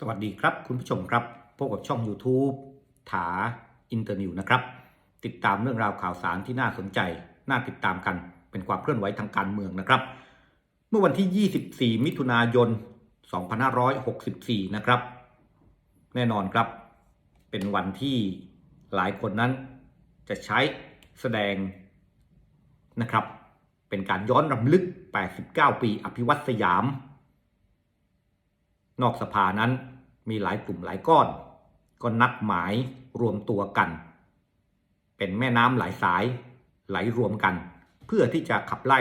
สวัสดีครับคุณผู้ชมครับพบกับช่อง YouTube ถาอินเตอร์นิวนะครับ ติดตามเรื่องราวข่าวสารที่น่าสนใจ น่าติดตามกันเป็นความเคลื่อนไหวทางการเมืองนะครับ เมื่อวันที่ 24 มิถุนายน 2564 นะครับ แน่นอนครับ เป็นวันที่หลายคนนั้นจะใช้แสดงนะครับ เป็นการย้อนรำลึก 89 ปีอภิวัตสยาม นอกสภานั้นมีหลายกลุ่มหลายก้อน ก็นัดหมายรวมตัวกัน เป็นแม่น้ำหลายสายไหลรวมกัน เพื่อที่จะขับไล่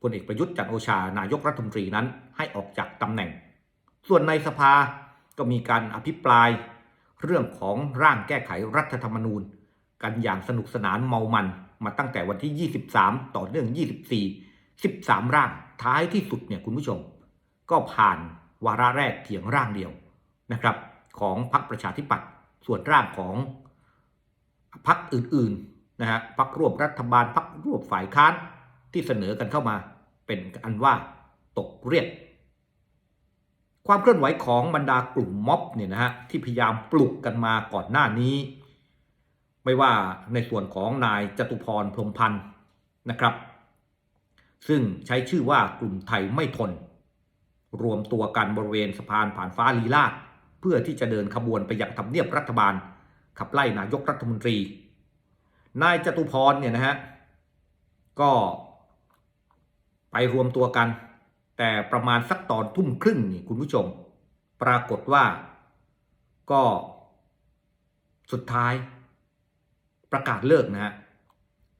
พลเอกประยุทธ์จันโอชานายกรัฐมนตรีนั้นให้ออกจากตำแหน่ง ส่วนในสภาก็มีการอภิปราย เรื่องของร่างแก้ไขรัฐธรรมนูญ กันอย่างสนุกสนานเมามันมาตั้งแต่วันที่ 23 ต่อเนื่อง 24 13 ร่างท้ายที่สุดเนี่ยคุณผู้ชม ก็ผ่าน วาระแรกเพียงร่างเดียวนะครับ ของพรรคประชาธิปัตย์ส่วนร่างของพรรคอื่นๆนะฮะพรรคร่วมรัฐบาลพรรคร่วมฝ่ายค้านที่เสนอกันเข้ามาเป็นอันว่าตกเรียกความเคลื่อนไหวของบรรดากลุ่มม็อบเนี่ยนะฮะที่พยายามปลุกกันมาก่อนหน้านี้ ไม่ว่าในส่วนของนายจตุพรพรมพันธ์นะครับ ซึ่งใช้ชื่อว่ากลุ่มไทยไม่ทน รวมตัวกันบริเวณสะพานผ่านฟ้าลีลาศเพื่อที่จะเดินขบวนไปยังทำเนียบรัฐบาล ขับไล่นายกรัฐมนตรี นายจตุพรเนี่ยนะฮะก็ไปรวมตัวกัน แต่ประมาณสักตอนทุ่มครึ่งนี่คุณผู้ชม ปรากฏว่าก็สุดท้าย ประกาศเลิกนะฮะ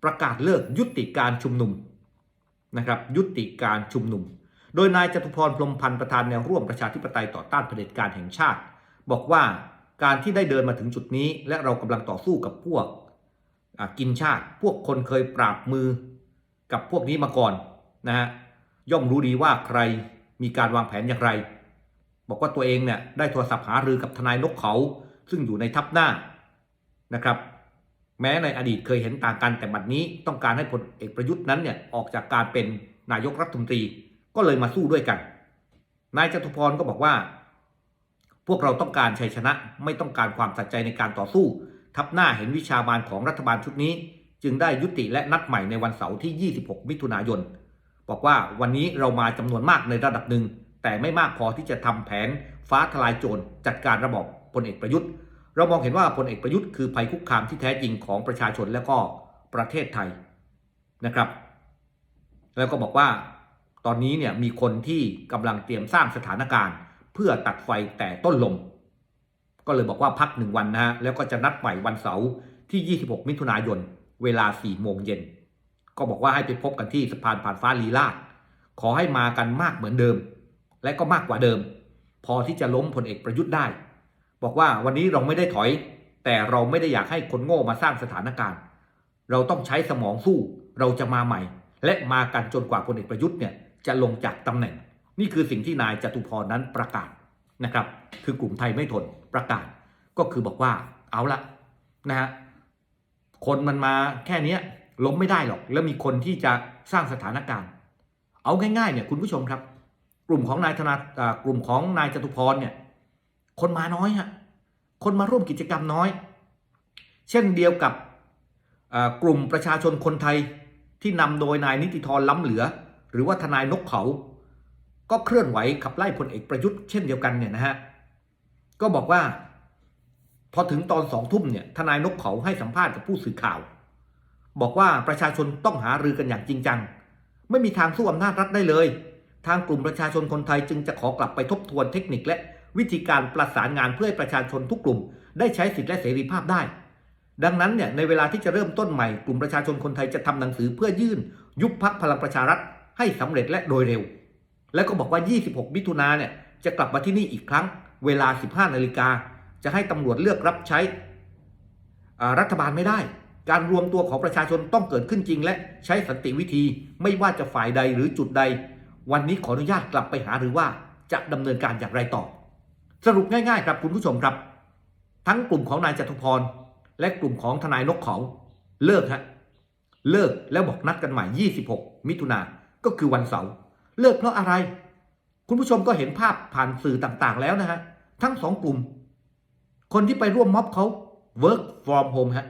ประกาศเลิกยุติการชุมนุมนะครับ ยุติการชุมนุม โดยนายจตุพรพรมพันธ์ประธานแนวร่วมประชาธิปไตยต่อต้านเผด็จการแห่งชาติ บอกว่าการที่ได้เดินมาถึงจุดนี้และเรากำลังต่อสู้กับพวกกินชาติ พวกคนเคยปราบมือกับพวกนี้มาก่อนนะฮะย่อมรู้ดีว่าใครมีการวางแผนอย่างไร บอกว่าตัวเองเนี่ยได้โทรศัพท์หารือกับทนายนกเขา ซึ่งอยู่ในทัพหน้านะครับ แม้ในอดีตเคยเห็นต่างกันแต่บัดนี้ต้องการให้พลเอกประยุทธ์นั้นเนี่ยออกจากการเป็นนายกรัฐมนตรี ก็เลยมาสู้ด้วยกัน นายจตุพรก็บอกว่า พวกเราต้องการชัยชนะไม่ต้องการความสัจใจในการต่อสู้ ทับหน้าเห็นวิชามานของรัฐบาลชุดนี้ จึงได้ยุติและนัดใหม่ในวันเสาร์ที่ 26 มิถุนายน บอกว่าวันนี้เรามาจำนวนมากในระดับหนึ่ง แต่ไม่มากพอที่จะทำแผนฟ้าทลายโจรจัดการระบอบพลเอกประยุทธ์ เรามองเห็นว่าพลเอกประยุทธ์คือภัยคุกคามที่แท้จริงของประชาชนและก็ประเทศไทยนะครับ แล้วก็บอกว่า ตอนนี้เนี่ยมีคนที่กำลังเตรียมสร้างสถานการณ์ เพื่อตัดไฟแต่ต้นลม ก็เลยบอกว่าพักหนึ่งวันนะฮะแล้วก็จะนัดใหม่วันเสาร์ที่ 26 มิถุนายน เวลา 4 โมงเย็น ก็บอกว่าให้ไปพบกันที่สะพานผ่านฟ้าลีลาศขอให้มากันมากเหมือนเดิม และก็มากกว่าเดิม พอที่จะล้มพลเอกประยุทธ์ได้ บอกว่าวันนี้เราไม่ได้ถอย แต่เราไม่ได้อยากให้คนโง่มาสร้างสถานการณ์ เราต้องใช้สมองสู้ เราจะมาใหม่ และมากันจนกว่าพลเอกประยุทธ์เนี่ย จะลงจากตำแหน่ง นี่คือสิ่งที่นายจตุพรนั้นประกาศนะครับ คือกลุ่มไทยไม่ทนประกาศก็คือบอกว่าเอาละนะฮะคนมันมาแค่นี้ล้มไม่ได้หรอก แล้วมีคนที่จะสร้างสถานการณ์ เอาง่ายๆเนี่ยคุณผู้ชมครับ กลุ่มของนายธนากลุ่มของนายจตุพรเนี่ยคนมาน้อยฮะคนมาร่วมกิจกรรมน้อย เช่นเดียวกับกลุ่มประชาชนคนไทยที่นำโดยนายนิติธรล้ำเหลือ หรือว่าทนายนกเขา ก็เคลื่อนไหวขับไล่พลเอกประยุทธ์เช่นเดียวกันเนี่ยนะฮะก็บอกว่า พอถึงตอนสองทุ่มเนี่ยทนายนกเขาให้สัมภาษณ์กับผู้สื่อข่าว บอกว่าประชาชนต้องหารือกันอย่างจริงจัง ไม่มีทางสู้อำนาจรัฐได้เลย ทางกลุ่มประชาชนคนไทยจึงจะขอกลับไปทบทวนเทคนิคและวิธีการประสานงานเพื่อให้ประชาชนทุกกลุ่ม ได้ใช้สิทธิและเสรีภาพได้ ดังนั้นเนี่ยในเวลาที่จะเริ่มต้นใหม่กลุ่มประชาชนคนไทยจะทำหนังสือเพื่อยื่น ยุบพักพลังประชารัฐ ให้สำเร็จและโดยเร็ว แล้วก็บอกว่า 26 มิถุนาเนี่ยจะกลับมาที่นี่อีกครั้ง เวลา 15 นาฬิกา จะให้ตำรวจเลือกรับใช้รัฐบาลไม่ได้ การรวมตัวของประชาชนต้องเกิดขึ้นจริง และใช้สันติวิธีไม่ว่าจะฝ่ายใดหรือจุดใด วันนี้ขออนุญาตกลับไปหาหรือว่าจะดำเนินการอย่างไรต่อ สรุปง่ายๆ ครับคุณผู้ชมครับ ทั้งกลุ่มของนายจตุพร และกลุ่มของทนายนกเขาเลิกฮะเลิกแล้วบอกนัดกันใหม่ 26 มิถุนา ก็คือวันเสาร์เลิกเพราะอะไร คุณผู้ชมก็เห็นภาพผ่านสื่อต่างๆ แล้วนะฮะทั้งสองกลุ่ม คนที่ไปร่วมม็อบเขา work from home ฮะ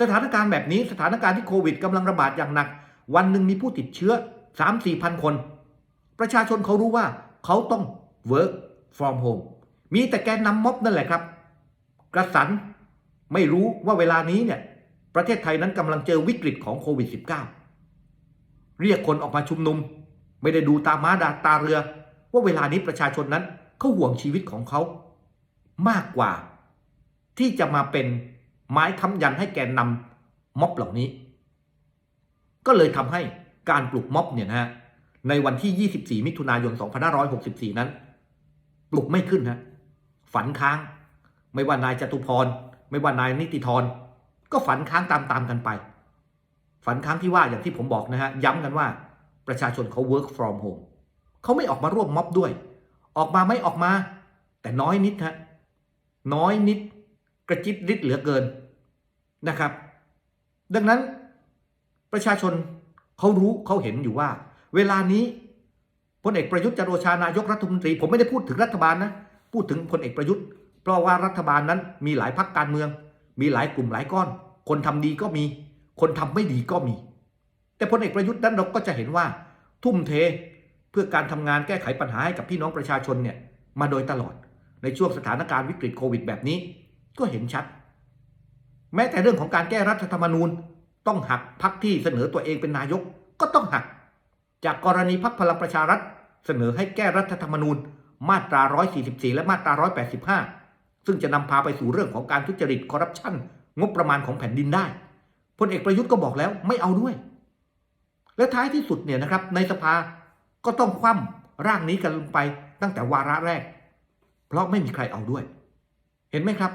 สถานการณ์แบบนี้สถานการณ์ที่โควิดกำลังระบาดอย่างหนัก วันหนึ่งมีผู้ติดเชื้อ 3 4พันคน ประชาชนเขารู้ว่าเขาต้อง work from home มีแต่แกนนำม็อบนั่นแหละครับ กระสันไม่รู้ว่าเวลานี้เนี่ย ประเทศไทยนั้นกำลังเจอวิกฤตของโควิด -19 เรียกคนออกมาชุมนุม ไม่ได้ดูตาม้าดาตาเรือ ว่าเวลานี้ประชาชนนั้นเขาห่วงชีวิตของเขา มากกว่า ที่จะมาเป็นไม้ค้ำยันให้แกนนำม็อบเหล่านี้ ก็เลยทำให้การปลุกม็อบเนี่ยนะฮะในวันที่ 24 มิถุนายน 2564 นั้น ปลุกไม่ขึ้นฮะฝันค้าง ไม่ว่านายจตุพร ไม่ว่านายนิติธร ก็ฝันค้างตามๆกันไป ฝันค้างที่ว่าอย่างที่ผมบอกนะฮะย้ำกันว่าประชาชนเขา work from home เขาไม่ออกมาร่วมม็อบด้วย ออกมาไม่ออกมา แต่น้อยนิดฮะน้อยนิดกระจิตริดเหลือเกินนะครับ ดังนั้นประชาชนเขารู้เขาเห็นอยู่ว่า เวลานี้พลเอกประยุทธ์จันโอชานายกรัฐมนตรี ผมไม่ได้พูดถึงรัฐบาลนะพูดถึงพลเอกประยุทธ์ เพราะว่ารัฐบาลนั้นมีหลายพรรคการเมือง มีหลายกลุ่มหลายก้อน คนทำดีก็มี คนทำไม่ดีก็มี แต่พลเอกประยุทธ์นั้นเราก็จะเห็นว่า ทุ่มเทเพื่อการทำงานแก้ไขปัญหาให้กับพี่น้องประชาชนเนี่ยมาโดยตลอดในช่วงสถานการณ์วิกฤตโควิดแบบนี้ ก็เห็นชัด แม้แต่เรื่องของการแก้รัฐธรรมนูญ ต้องหักพักที่เสนอตัวเองเป็นนายกก็ต้องหัก จากกรณีพักพลังประชารัฐ เสนอให้แก้รัฐธรรมนูญ มาตรา 144 และมาตรา 185 ซึ่งจะนำพาไปสู่เรื่องของการทุจริตคอร์รัปชันงบประมาณของแผ่นดินได้ พลเอกประยุทธ์ก็บอกแล้วไม่เอาด้วย และท้ายที่สุดเนี่ยนะครับ ในสภาก็ต้องคว่ำร่างนี้กันลงไปตั้งแต่วาระแรก เพราะไม่มีใครเอาด้วย เห็นไหมครับ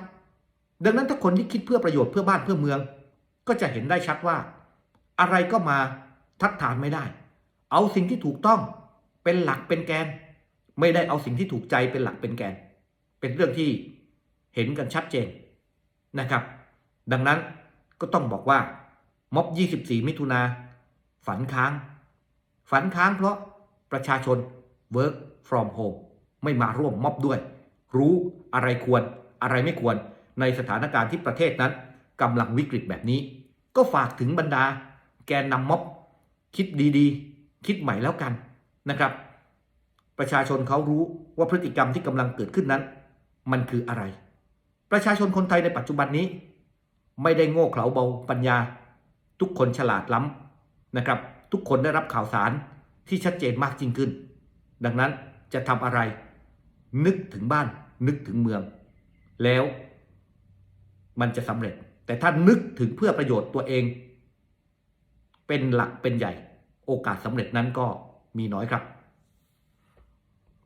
ดังนั้นถ้าคนที่คิดเพื่อประโยชน์เพื่อบ้านเพื่อเมือง ก็จะเห็นได้ชัดว่า อะไรก็มาทัดทานไม่ได้ เอาสิ่งที่ถูกต้องเป็นหลักเป็นแกน ไม่ได้เอาสิ่งที่ถูกใจเป็นหลักเป็นแกน เป็นเรื่องที่เห็นกันชัดเจนนะครับ ดังนั้น ก็ต้องบอกว่า ม็อบ 24 มิถุนาฝันค้าง ฝันค้างเพราะประชาชน work from home ไม่มาร่วมม็อบด้วย รู้อะไรควรอะไรไม่ควรในสถานการณ์ที่ประเทศนั้นกำลังวิกฤตแบบนี้ ก็ฝากถึงบรรดา แกนนำม็อบ คิดดีๆ คิดใหม่แล้วกันนะครับ ประชาชนเขารู้ว่าพฤติกรรมที่กำลังเกิดขึ้นนั้น มันคืออะไร ประชาชนคนไทยในปัจจุบันนี้ ไม่ได้โง่เขลาเบาปัญญา ทุกคนฉลาดล้ำนะครับ ทุกคนได้รับข่าวสารที่ชัดเจนมากยิ่งขึ้น ดังนั้นจะทำอะไร นึกถึงบ้าน นึกถึงเมือง แล้ว มันจะสำเร็จ แต่ถ้านึกถึงเพื่อประโยชน์ตัวเอง เป็นหลักเป็นใหญ่ โอกาสสำเร็จนั้นก็มีน้อยครับ